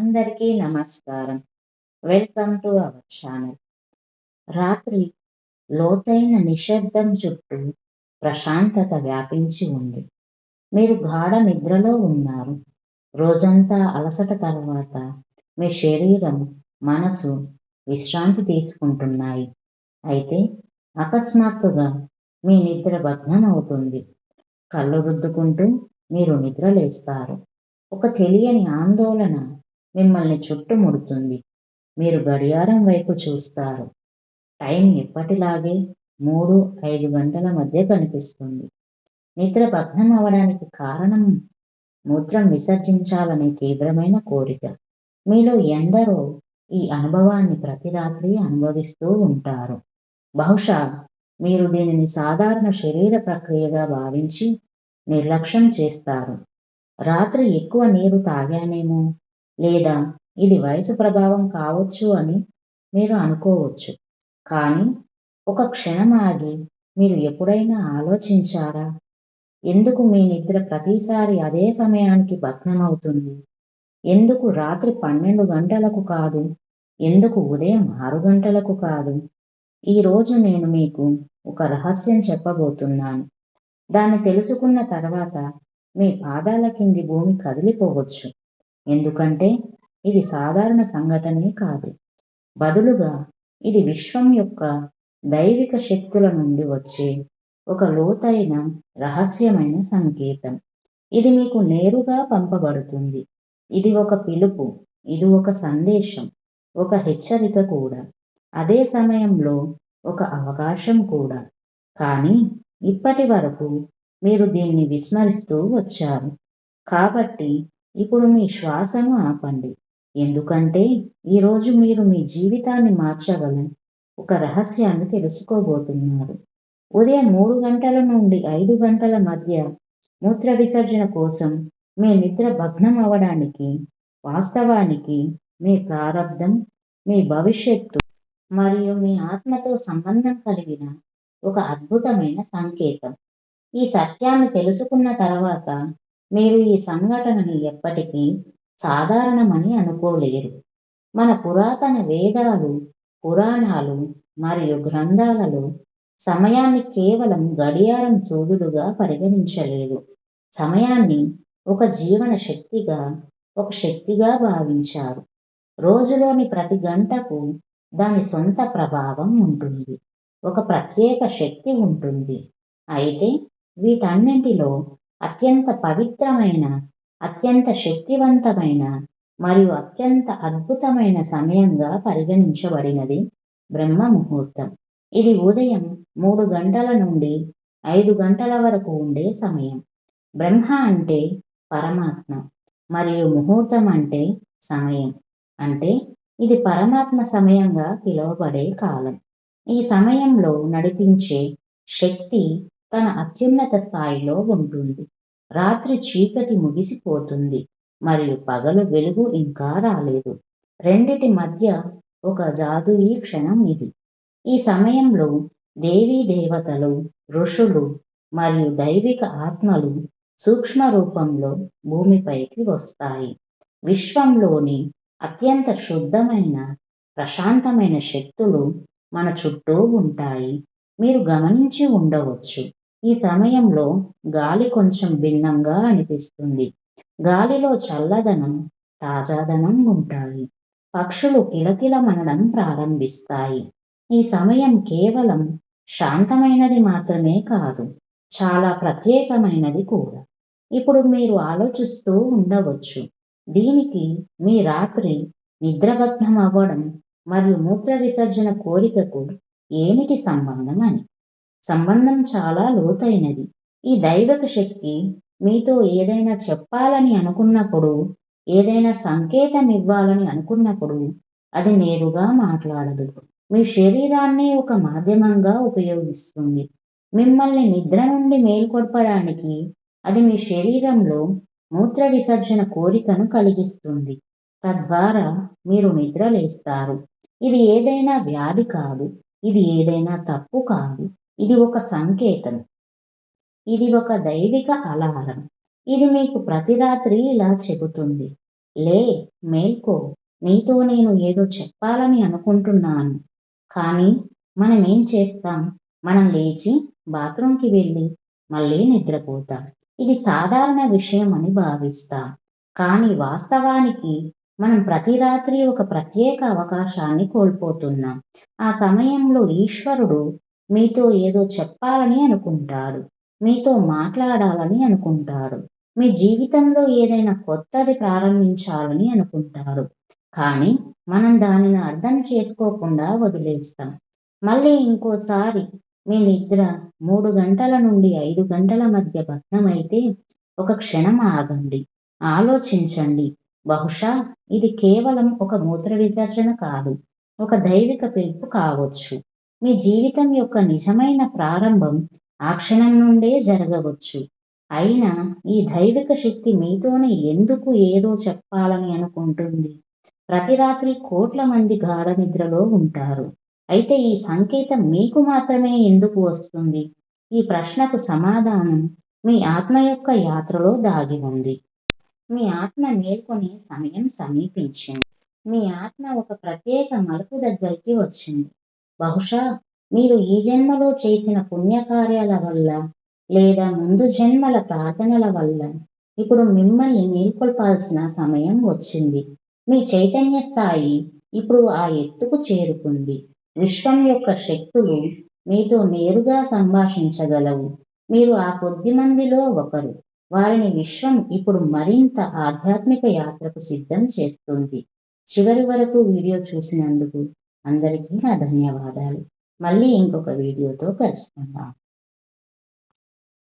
అందరికీ నమస్కారం. Welcome to our channel. రాత్రి లోతైన నిశ్శబ్దం చుట్టూ ప్రశాంతత వ్యాపించి ఉంది. మీరు గాఢ నిద్రలో ఉన్నారు. రోజంతా అలసట తర్వాత మీ శరీరం మనసు విశ్రాంతి తీసుకుంటున్నాయి. అయితే అకస్మాత్తుగా మీ నిద్ర భగ్నం అవుతుంది కళ్ళు రుద్దుకుంటూ మీరు నిద్రలేస్తారు. ఒక తెలియని ఆందోళన మిమ్మల్ని చుట్టుముడుతుంది. మీరు గడియారం వైపు చూస్తారు. టైం ఎప్పటిలాగే మూడు ఐదు గంటల మధ్య కనిపిస్తుంది. నిద్ర భగ్నం అవడానికి కారణం మూత్రం విసర్జించాలనే తీవ్రమైన కోరిక. మీలో ఎందరో ఈ అనుభవాన్ని ప్రతి రాత్రి అనుభవిస్తూ ఉంటారు. బహుశా మీరు దీనిని సాధారణ శరీర ప్రక్రియగా భావించి నిర్లక్ష్యం చేస్తారు. రాత్రి ఎక్కువ నీరు తాగానేమో? లేదా ఇది వయసు ప్రభావం కావచ్చు అని మీరు అనుకోవచ్చు. కానీ ఒక క్షణం ఆగి మీరు ఎప్పుడైనా ఆలోచించారా? ఎందుకు మీ నిద్ర ప్రతిసారి అదే సమయానికి భగ్నమవుతుంది? ఎందుకు రాత్రి పన్నెండు గంటలకు కాదు? ఎందుకు ఉదయం ఆరు గంటలకు కాదు? ఈరోజు నేను మీకు ఒక రహస్యం చెప్పబోతున్నాను. దాన్ని తెలుసుకున్న తర్వాత మీ పాదాల కింది భూమి కదిలిపోవచ్చు. ఎందుకంటే ఇది సాధారణ సంఘటనే కాదు. బదులుగా ఇది విశ్వం యొక్క దైవిక శక్తుల నుండి వచ్చే ఒక లోతైన రహస్యమైన సంకేతం. ఇది మీకు నేరుగా పంపబడుతుంది. ఇది ఒక పిలుపు ఇది ఒక సందేశం ఒక హెచ్చరిక కూడా. అదే సమయంలో ఒక అవకాశం కూడా. కానీ ఇప్పటి వరకు మీరు దీన్ని విస్మరిస్తూ వచ్చారు. కాబట్టి ఇప్పుడు మీ శ్వాసను ఆపండి. ఎందుకంటే ఈరోజు మీరు మీ జీవితాన్ని మార్చగల ఒక రహస్యాన్ని తెలుసుకోబోతున్నారు. ఉదయం మూడు గంటల నుండి ఐదు గంటల మధ్య మూత్ర విసర్జన కోసం మీ నిద్ర భగ్నం అవడానికి వాస్తవానికి మీ ప్రారంధం మీ భవిష్యత్తు మరియు మీ ఆత్మతో సంబంధం కలిగిన ఒక అద్భుతమైన సంకేతం. ఈ సత్యాన్ని తెలుసుకున్న తర్వాత మీరు ఈ సంఘటనని ఎప్పటికీ సాధారణమని అనుకోలేరు. మన పురాతన వేదాలు పురాణాలు మరియు గ్రంథాలలో సమయాన్ని కేవలం గడియారం సోదులుగా పరిగణించలేదు. సమయాన్ని ఒక జీవన శక్తిగా ఒక శక్తిగా భావించారు. రోజులోని ప్రతి గంటకు దాని సొంత ప్రభావం ఉంటుంది. ఒక ప్రత్యేక శక్తి ఉంటుంది. అయితే వీటన్నింటిలో అత్యంత పవిత్రమైన అత్యంత శక్తివంతమైన మరియు అత్యంత అద్భుతమైన సమయంగా పరిగణించబడినది బ్రహ్మ ముహూర్తం. ఇది ఉదయం మూడు గంటల నుండి ఐదు గంటల వరకు ఉండే సమయం. బ్రహ్మ అంటే పరమాత్మ మరియు ముహూర్తం అంటే సమయం. అంటే ఇది పరమాత్మ సమయంగా పిలువబడే కాలం. ఈ సమయంలో నడిపించే శక్తి తన అత్యున్నత స్థాయిలో ఉంటుంది. రాత్రి చీకటి ముగిసిపోతుంది. మరియు పగలు వెలుగు ఇంకా రాలేదు. రెండిటి మధ్య ఒక జాదుయీ క్షణం ఇది. ఈ సమయంలో దేవీ దేవతలు ఋషులు మరియు దైవిక ఆత్మలు సూక్ష్మ రూపంలో భూమిపైకి వస్తాయి. విశ్వంలోని అత్యంత శుద్ధమైన ప్రశాంతమైన శక్తులు మన చుట్టూ ఉంటాయి. మీరు గమనించి ఉండవచ్చు. ఈ సమయంలో గాలి కొంచెం భిన్నంగా అనిపిస్తుంది. గాలిలో చల్లదనం తాజాదనం ఉంటాయి. పక్షులు కిలకిలమనడం ప్రారంభిస్తాయి. ఈ సమయం కేవలం శాంతమైనది మాత్రమే కాదు చాలా ప్రత్యేకమైనది కూడా. ఇప్పుడు మీరు ఆలోచిస్తూ ఉండవచ్చు దీనికి మీ రాత్రి నిద్రభగ్నం అవ్వడం మరియు మూత్ర విసర్జన కోరికకు ఏమిటి సంబంధం అని. సంబంధం చాలా లోతైనది. ఈ దైవక శక్తి మీతో ఏదైనా చెప్పాలని అనుకున్నప్పుడు ఏదైనా సంకేతం ఇవ్వాలని అనుకున్నప్పుడు అది నేరుగా మాట్లాడదు. మీ శరీరాన్ని ఒక మాధ్యమంగా ఉపయోగిస్తుంది. మిమ్మల్ని నిద్ర నుండి మేల్కొల్పడానికి అది మీ శరీరంలో మూత్ర విసర్జన కోరికను కలిగిస్తుంది. తద్వారా మీరు నిద్రలేస్తారు. ఇది ఏదైనా వ్యాధి కాదు. ఇది ఏదైనా తప్పు కాదు. ఇది ఒక సంకేతం. ఇది ఒక దైవిక అలారం. ఇది మీకు ప్రతి రాత్రి ఇలా చెబుతుంది. లే మేల్కో నీతో నేను ఏదో చెప్పాలని అనుకుంటున్నాను. కానీ మనం ఏం చేస్తాం? మనం లేచి బాత్రూంకి వెళ్ళి మళ్ళీ నిద్రపోతాం. ఇది సాధారణ విషయం అని భావిస్తాం. కానీ వాస్తవానికి మనం ప్రతి రాత్రి ఒక ప్రత్యేక అవకాశాన్ని కోల్పోతున్నాం. ఆ సమయంలో ఈశ్వరుడు మీతో ఏదో చెప్పాలని అనుకుంటాడు మీతో మాట్లాడాలని అనుకుంటాడు మీ జీవితంలో ఏదైనా కొత్తది ప్రారంభించాలని అనుకుంటారు. కానీ మనం దానిని అర్థం చేసుకోకుండా వదిలేస్తాం. మళ్ళీ ఇంకోసారి మీ నిద్ర మూడు గంటల నుండి ఐదు గంటల మధ్య భగ్నమైతే ఒక క్షణం ఆగండి. ఆలోచించండి. బహుశా ఇది కేవలం ఒక మూత్ర విసర్జన కాదు. ఒక దైవిక పిలుపు కావచ్చు. మీ జీవితం యొక్క నిజమైన ప్రారంభం ఆ క్షణం నుండే జరగవచ్చు. అయినా ఈ దైవిక శక్తి మీతోనే ఎందుకు ఏదో చెప్పాలని అనుకుంటుంది? ప్రతి రాత్రి కోట్ల మంది గాఢ నిద్రలో ఉంటారు. అయితే ఈ సంకేతం మీకు మాత్రమే ఎందుకు వస్తుంది? ఈ ప్రశ్నకు సమాధానం మీ ఆత్మ యొక్క యాత్రలో దాగి ఉంది. మీ ఆత్మ మేల్కొనే సమయం సమీపించింది. మీ ఆత్మ ఒక ప్రత్యేక మలుపు దగ్గరికి వచ్చింది. బహుశా మీరు ఈ జన్మలో చేసిన పుణ్యకార్యాల వల్ల లేదా ముందు జన్మల ప్రార్థనల వల్ల ఇప్పుడు మిమ్మల్ని మేల్కొల్పాల్సిన సమయం వచ్చింది. మీ చైతన్య స్థాయి ఇప్పుడు ఆ ఎత్తుకు చేరుకుంది. విశ్వం యొక్క శక్తులు మీతో నేరుగా సంభాషించగలవు. మీరు ఆ కొద్ది మందిలో ఒకరు. వారిని విశ్వం ఇప్పుడు మరింత ఆధ్యాత్మిక యాత్రకు సిద్ధం చేస్తుంది. చివరి వరకు వీడియో చూసినందుకు అందరికీ నా ధన్యవాదాలు. మళ్ళీ ఇంకొక వీడియోతో కలుసుకుందాం.